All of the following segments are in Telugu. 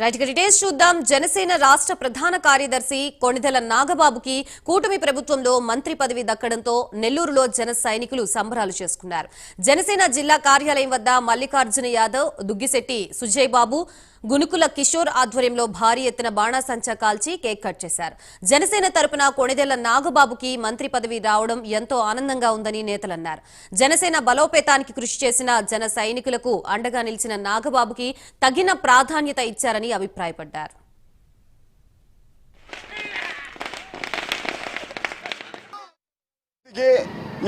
రైట్ డీటెయిల్స్ చూద్దాం. జనసేన రాష్ట్ర ప్రధాన కార్యదర్శి కొణిదెల నాగబాబుకి కూటమి ప్రభుత్వంలో మంత్రి పదవి దక్కడంతో నెల్లూరులో జన సైనికులు సంబరాలు చేసుకున్నారు. జనసేన జిల్లా కార్యాలయం వద్ద మల్లికార్జున యాదవ్ దుగ్గిశెట్టి సుజయ్ బాబు గునుకుల కిషోర్ ఆధ్వర్యంలో భారీ ఎత్తున బాణాసంచా కాల్చి కేక్ కట్ చేశారు. జనసేన తరపున కొణిదెల నాగబాబుకి మంత్రి పదవి రావడం ఎంతో ఆనందంగా ఉందని నేతలన్నారు. జనసేన బలోపేతానికి కృషి చేసిన జన సైనికులకు అండగా నిలిచిన నాగబాబుకి తగిన ప్రాధాన్యత ఇచ్చారని అభిప్రాయపడ్డారు.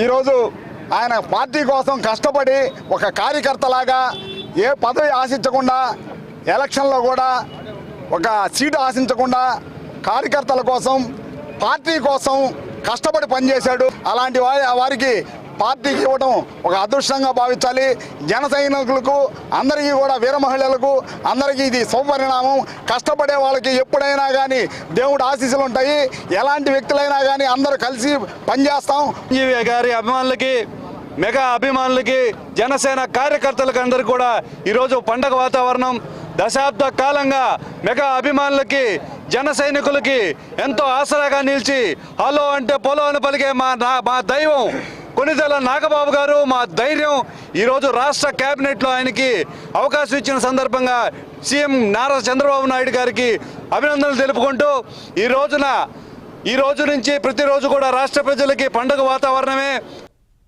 ఈరోజు ఆయన పార్టీ కోసం కష్టపడి ఒక కార్యకర్తలాగా ఏ పదవి ఆశించకుండా ఎలక్షన్లో కూడా ఒక సీటు ఆశించకుండా కార్యకర్తల కోసం పార్టీ కోసం కష్టపడి పనిచేశాడు. అలాంటి వారి వారికి పార్టీకి ఇవ్వడం ఒక అదృష్టంగా భావించాలి. జన సైనికులకు అందరికీ కూడా వీర మహిళలకు అందరికీ ఇది శుభపరిణామం కష్టపడే వాళ్ళకి ఎప్పుడైనా కానీ దేవుడు ఆశీస్సులు ఉంటాయి. ఎలాంటి వ్యక్తులైనా కానీ అందరూ కలిసి పనిచేస్తాం. ఈ గారి అభిమానులకి మెగా అభిమానులకి జనసేన కార్యకర్తలకు అందరికీ కూడా ఈరోజు పండగ వాతావరణం దశాబ్ద కాలంగా మెగా అభిమానులకి జన సైనికులకి ఎంతో ఆసరాగా నిలిచి హలో అంటే పొలో అని పలికే మా మా దైవం కొనిదెల నాగబాబు గారు మా ధైర్యం ఈరోజు రాష్ట్ర కేబినెట్లో ఆయనకి అవకాశం ఇచ్చిన సందర్భంగా సీఎం నారా చంద్రబాబు నాయుడు గారికి అభినందనలు తెలుపుకుంటూ ఈ రోజున ఈ రోజు నుంచి ప్రతిరోజు కూడా రాష్ట్ర ప్రజలకి పండుగ వాతావరణమే